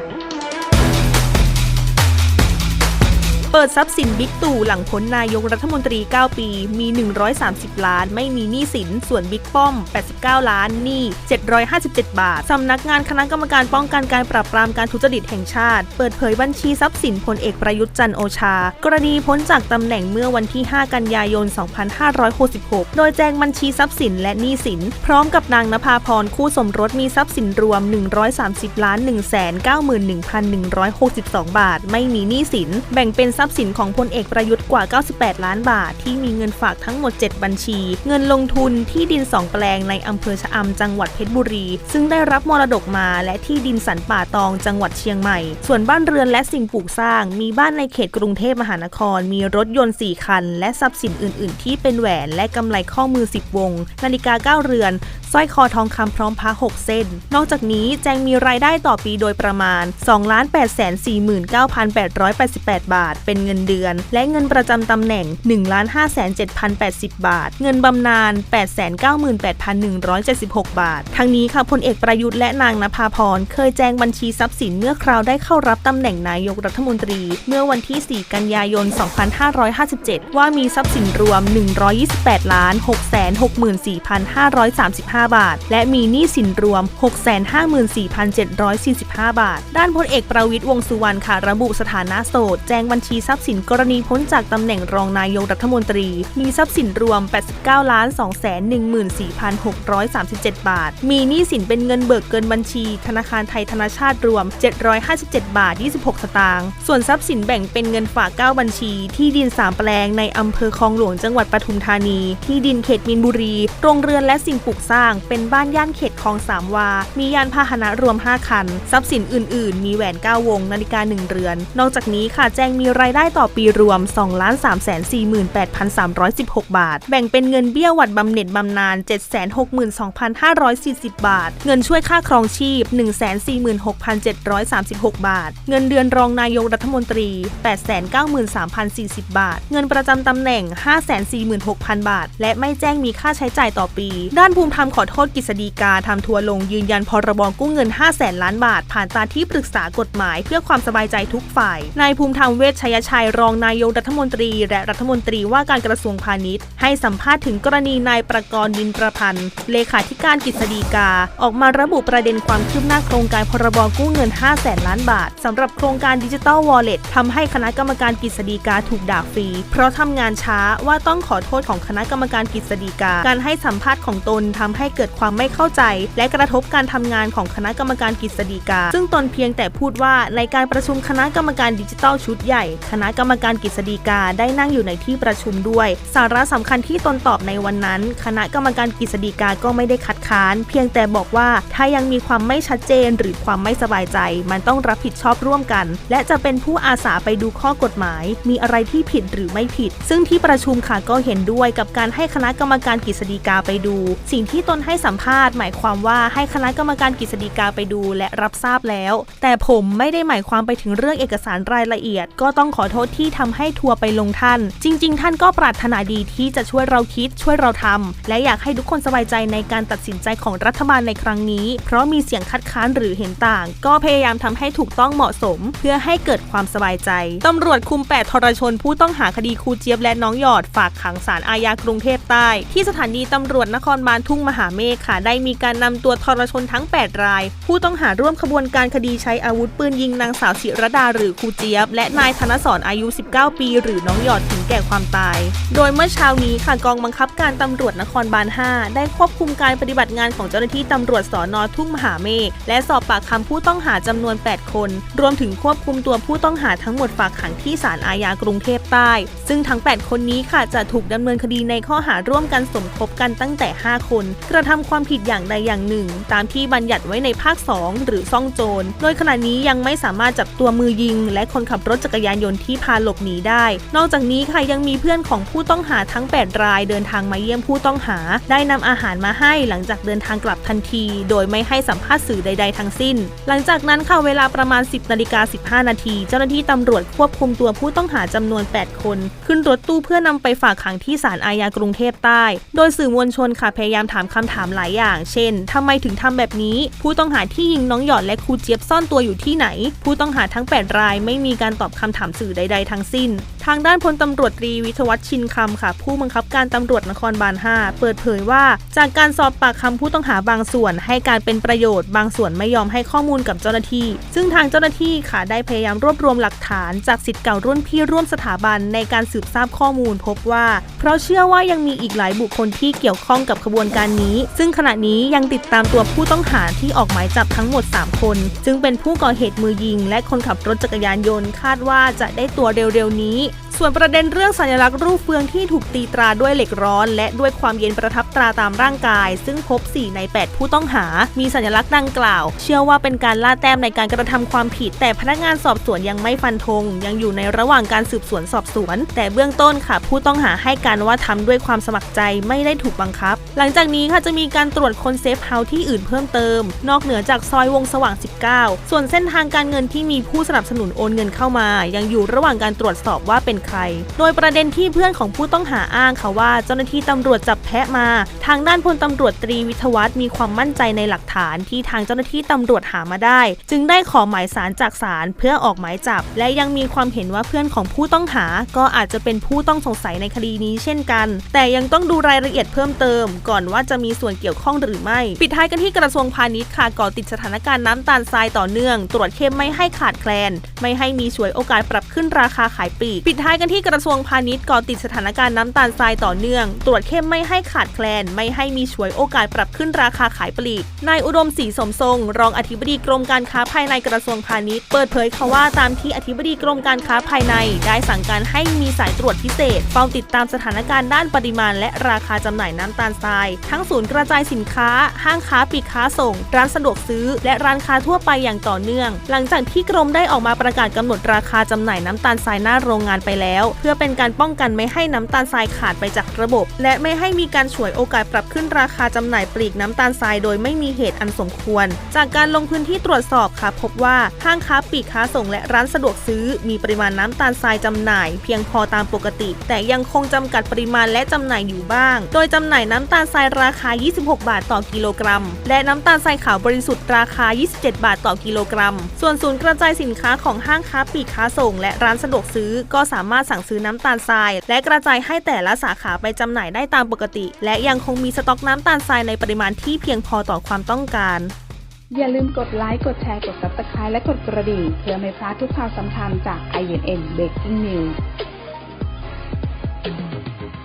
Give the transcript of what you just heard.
Mm-hmm. ปิดทรัพย์สินบิ๊กตู่หลังพ้นนายกรัฐมนตรี 9 ปี มี 130 ล้าน ไม่มีหนี้สิน ส่วนบิ๊กป้อม 89 ล้าน หนี้ 757 บาท สำนักงานคณะกรรมการป้องกันการปราบปรามการทุจริตแห่งชาติ เปิดเผยบัญชีทรัพย์สินพลเอกประยุทธ์จันโอชา กรณีพ้นจากตำแหน่งเมื่อวันที่ 5 กันยายน 2566 โดยแจ้งบัญชีทรัพย์สินและหนี้สิน พร้อมกับนางนภาพรคู่สมรสมีทรัพย์สินรวม 130ล้าน191,162 บาท ไม่มีหนี้สิน แบ่งเป็นทรัพย์พย์สินของพลเอกประยุทธ์กว่า 98 ล้านบาท ที่มีเงินฝากทั้งหมด 7 บัญชี เงินลงทุนที่ดิน 2 แปลงในอำเภอชะอำจังหวัดเพชรบุรี ซึ่งได้รับมรดกมาและที่ดินสันป่าตองจังหวัดเชียงใหม่ ส่วนบ้านเรือนและสิ่งปลูกสร้าง มีบ้านในเขตกรุงเทพมหานคร มีรถยนต์ 4 คัน และทรัพย์สินอื่น ๆ ที่เป็นแหวนและกำไลข้อมือ 10 วง นาฬิกา 9 เรือนสร้อยคอทองคำพร้อมพระ6เส้น นอกจากนี้แจงมีรายได้ต่อปีโดยประมาณ 2 8 4 9 8 8 8 บาท เป็นเงินเดือน และเงินประจำตำแหน่ง 1 5 7 0 8 0 บาท เงินบำนาญ898,176 บาท ทั้งนี้ค่ะพลเอกประยุทธ์และนางนภาพรเคยแจงบัญชีทรัพย์สินเมื่อคราวได้เข้ารับตำแหน่งนายกรัฐมนตรี เมื่อวันที่ 4 กันยายน 2557 ว่ามีทรัพย์สินรวม 128 6 6 4 5 3 5 5 บาท และมีหนี้สินรวม 654,745 บาท ด้านพลเอกประวิทย์วงสุวรรณค่ะระบุสถานะโสด แจ้งบัญชีทรัพย์สินกรณีพ้นจากตำแหน่งรองนายกรัฐมนตรี มีทรัพย์สินรวม 89ล้าน2แสน14,637 บาท มีหนี้สินเป็นเงินเบิกเกินบัญชี ธนาคารไทยธนาชาติรวม 757 บาท 26 สตางค์ ส่วนทรัพย์สินแบ่งเป็นเงินฝาก 9 บัญชี ที่ดิน 3 แปลงในอำเภอคลองหลวงจังหวัดปทุมธานี ที่ดินเขตมีนบุรี โรงเรือนและสิ่งปลูกสร้างเป็นบ้านย่านเขตคลองสามวา มียานพาหนะรวม 5 คัน ทรัพย์สินอื่น ๆ มีแหวน 9 วง นาฬิกา 1 เรือน นอกจากนี้ค่ะแจ้งมีรายได้ต่อปีรวม 2 3 4 8 3 1 6 บาท แบ่งเป็นเงินเบี้ยหวัดบำเหน็จบำนาญ762,540 บาท เงินช่วยค่าครองชีพ 146,736 บาท เงินเดือนรองนายกรัฐมนตรี 893,040 บาท เงินประจำตำแหน่ง 546,000 บาท และไม่แจ้งมีค่าใช้จ่ายต่อปี ด้านภูมิธรรมขออโทษกฤษฎีกาทำทัวร์ลงยืนยันพรบกู้เงิน5แสนล้านบาท ผ่านตาที่ปรึกษากฎหมาย เพื่อความสบายใจทุกฝ่าย นายภูมิธรรมเวชชัยชัยรองนายกรัฐมนตรี และรัฐมนตรีว่าการกระทรวงพาณิชย์ ให้สัมภาษณ์ถึงกรณีนายประกรณ์ดินประพันธ์ เลขาธิการกฤษฎีกา ออกมาระบุประเด็นความคืบหน้าโครงการพรบกู้เงิน5แสนล้านบาทสำหรับโครงการดิจิ t a ลวอลเล็ตทำให้คณะกรรมการกฤษฎีกาถูกด่าฟรี เพราะทำงานช้าว่าต้องขอโทษของคณะกรรมการกฤษฎีกา การให้สัมภาษณ์ของตนทำให้เกิดความไม่เข้าใจ และกระทบการทำงานของคณะกรรมการกฤษฎีกา ซึ่งตนเพียงแต่พูดว่าในการประชุมคณะกรรมการดิจิทัลชุดใหญ่ คณะกรรมการกฤษฎีกาได้นั่งอยู่ในที่ประชุมด้วย สาระสำคัญที่ตนตอบในวันนั้น คณะกรรมการกฤษฎีกาก็ไม่ได้คัดค้าน เพียงแต่บอกว่าถ้ายังมีความไม่ชัดเจนหรือความไม่สบายใจ มันต้องรับผิดชอบร่วมกัน และจะเป็นผู้อาสาไปดูข้อกฎหมาย มีอะไรที่ผิดหรือไม่ผิด ซึ่งที่ประชุมค่ะก็เห็นด้วยกับการให้คณะกรรมการกฤษฎีกาไปดู สิ่งที่ตนให้สัมภาษณ์ หมายความว่าให้คณะกรรมการกฤษฎีกาไปดูและรับทราบแล้ว แต่ผมไม่ได้หมายความไปถึงเรื่องเอกสารรายละเอียด ก็ต้องขอโทษที่ทำให้ทัวร์ไปลงท่าน จริง ๆ ท่านก็ปรารถนาดีที่จะช่วยเราคิดช่วยเราทำและอยากให้ทุกคนสบายใจในการตัดสินใจของรัฐบาลในครั้งนี้ เพราะมีเสียงคัดค้านหรือเห็นต่าง ก็พยายามทำให้ถูกต้องเหมาะสม เพื่อให้เกิดความสบายใจตำรวจคุม 8 ทรชนผู้ต้องหาคดีครูเจี๊ยบและน้องหยอดฝากขังศาลอาญากรุงเทพใต้ ที่สถานีตำรวจนครบาลทุ่งมหาเมฆค่ะ ได้มีการนำตัวทรชนทั้ง 8 ราย ผู้ต้องหาร่วมขบวนการคดีใช้อาวุธปืนยิงนางสาวศิรดาหรือครูเจี๊ยบ และนายธนสรอายุ 19 ปี หรือน้องหยอดถึงแก่ความตาย โดยเมื่อเช้านี้ค่ะกองบังคับการตำรวจนครบาล 5 ได้ควบคุมการปฏิบัติงานของเจ้าหน้าที่ตำรวจสอนอทุ่งมหาเมฆและสอบปากคำผู้ต้องหาจำนวน 8 คน รวมถึงควบคุมตัวผู้ต้องหาทั้งหมดฝากขังที่ศาลอาญากรุงเทพใต้ ซึ่งทั้ง 8 คนนี้ค่ะจะถูกดำเนินคดีในข้อหาร่วมกันสมคบกันตั้งแต่ 5 คนกระทำความผิดอย่างใดอย่างหนึ่ง ตามที่บัญญัติไว้ในภาค 2 หรือซ่องโจร โดยขณะนี้ยังไม่สามารถจับตัวมือยิง และคนขับรถจักรยานยนต์ที่พาหลบหนีได้ นอกจากนี้ค่ะยังมีเพื่อนของผู้ต้องหาทั้ง 8 รายเดินทางมาเยี่ยมผู้ต้องหา ได้นำอาหารมาให้หลังจากเดินทางกลับทันที โดยไม่ให้สัมภาษณ์สื่อใด ๆ ทั้งสิ้น หลังจากนั้นค่ะเวลาประมาณ 10นาฬิกา15 นาที เจ้าหน้าที่ตำรวจควบคุมตัวผู้ต้องหาจำนวน 8 คน ขึ้นรถตู้เพื่อนำไปฝากขังที่ศาลอาญากรุงเทพใต้ โดยสื่อมวลชนค่ะพยายามถามคำถามหลายอย่าง เช่นทำไมถึงทำแบบนี้ ผู้ต้องหาที่ยิงน้องหยอดและครูเจี๊ยบซ่อนตัวอยู่ที่ไหน ผู้ต้องหาทั้ง 8 รายไม่มีการตอบคำถามสื่อใด ๆ ทั้งสิ้นทางด้านพลตำรวจตรีวิทวัฒน์ชินคำค่ะ ผู้บังคับการตำรวจนครบาล 5 เปิดเผยว่า จากการสอบปากคำผู้ต้องหาบางส่วน ให้การเป็นประโยชน์ บางส่วนไม่ยอมให้ข้อมูลกับเจ้าหน้าที่ ซึ่งทางเจ้าหน้าที่ค่ะได้พยายามรวบรวมหลักฐานจากสิทธิ์เก่ารุ่นพี่ร่วมสถาบันในการสืบทราบข้อมูลพบว่า เพราะเชื่อว่ายังมีอีกหลายบุคคลที่เกี่ยวข้องกับขบวนการนี้ ซึ่งขณะนี้ยังติดตามตัวผู้ต้องหาที่ออกหมายจับทั้งหมด 3 คน ซึ่งเป็นผู้ก่อเหตุมือยิง และคนขับรถจักรยานยนต์คาดว่าจะได้ตัวเร็วๆนี้ส่วนประเด็นเรื่องสัญลักษณ์รูปเฟืองที่ถูกตีตราด้วยเหล็กร้อน และด้วยความเย็นประทับตราตามร่างกาย ซึ่งพบ 4 ใน 8 ผู้ต้องหา มีสัญลักษณ์ดังกล่าว เชื่อว่าเป็นการล่าแต้มในการกระทำความผิด แต่พนักงานสอบสวนยังไม่ฟันธง ยังอยู่ในระหว่างการสืบสวนสอบสวน แต่เบื้องต้นค่ะ ผู้ต้องหาให้การว่าทำด้วยความสมัครใจไม่ได้ถูกบังคับ หลังจากนี้ค่ะจะมีการตรวจคนเซฟเฮาส์ที่อื่นเพิ่มเติม นอกเหนือจากซอยวงสว่าง 19 ส่วนเส้นทางการเงินที่มีผู้สนับสนุนโอนเงินเข้ามา ยังอยู่ระหว่างการตรวจสอบว่าเป็นใคร โดยประเด็นที่เพื่อนของผู้ต้องหาอ้างค่ะว่า เจ้าหน้าที่ตำรวจจับแพะมา ทางด้านพลตำรวจตรีวิทวัฒน์มีความมั่นใจในหลักฐานที่ทางเจ้าหน้าที่ตำรวจหามาได้ จึงได้ขอหมายสารจากศาลเพื่อออกหมายจับ และยังมีความเห็นว่าเพื่อนของผู้ต้องหา ก็อาจจะเป็นผู้ต้องสงสัยในคดีนี้เช่นกัน แต่ยังต้องดูรายละเอียดเพิ่มเติม ก่อนว่าจะมีส่วนเกี่ยวข้องหรือไม่ ปิดท้ายกันที่กระทรวงพาณิชย์ค่ะก่อติดสถานการณ์น้ำตาลทรายต่อเนื่อง ตรวจเข้มไม่ให้ขาดแคลน ไม่ให้มีฉวยโอกาสปรับขึ้นราคาขายปลีกปิดท้ายกันที่กระทรวงพาณิชย์ก่อติดสถานการณ์น้ำตาลทรายต่อเนื่อง ตรวจเข้มไม่ให้ขาดแคลน ไม่ให้มีฉวยโอกาสปรับขึ้นราคาขายปลีก นายอุดมศรีสมทรง รองอธิบดีกรมการค้าภายในกระทรวงพาณิชย์ เปิดเผยค่ะว่าตามที่อธิบดีกรมการค้าภายใน ได้สั่งการให้มีสายตรวจพิเศษเฝ้าติดตามสถานการณ์ด้านปริมาณ และราคาจำหน่ายน้ำตาลทราย ทั้งศูนย์กระจายสินค้า ห้างค้าปลีกค้าส่ง ร้านสะดวกซื้อ และร้านค้าทั่วไปอย่างต่อเนื่อง หลังจากที่กรมได้ออกมาประกาศกำหนดราคาจำหน่ายน้ำตาลทรายหน้าโรงงานไปแล้ว เพื่อเป็นการป้องกันไม่ให้น้ำตาลทรายขาดไปจากระบบ และไม่ให้มีการฉวยโอกาสปรับขึ้นราคาจำหน่ายปลีกน้ำตาลทรายโดยไม่มีเหตุอันสมควร จากการลงพื้นที่ตรวจสอบค่ะ พบว่าห้างค้าปลีกค้าส่งและร้านสะดวกซื้อ มีปริมาณน้ำตาลทรายจำหน่าย เพียงพอตามปกติ แต่ยังคงจำกัดปริมาณและจำหน่ายอยู่บ้าง โดยจำหน่ายน้ำตาลทรายราคา 26 บาทต่อกิโลกรัม และน้ำตาลทรายขาวบริสุทธิ์ราคา 27 บาทต่อกิโลกรัม ส่วนศูนย์กระจายสินค้าของห้างค้าปลีกค้าส่ง และร้านสะดวกซื้อก็สามารถสั่งซื้อน้ำตาลทราย และกระจายให้แต่ละสาขาไปจำหน่ายได้ตามปกติ และยังคงมีสต็อกน้ำตาลทรายในปริมาณที่เพียงพอต่อความต้องการ อย่าลืมกดไลค์ กดแชร์ กด subscribe และกดกระดิ่ง เพื่อไม่พลาดทุกข่าวสำคัญจาก INN Breaking News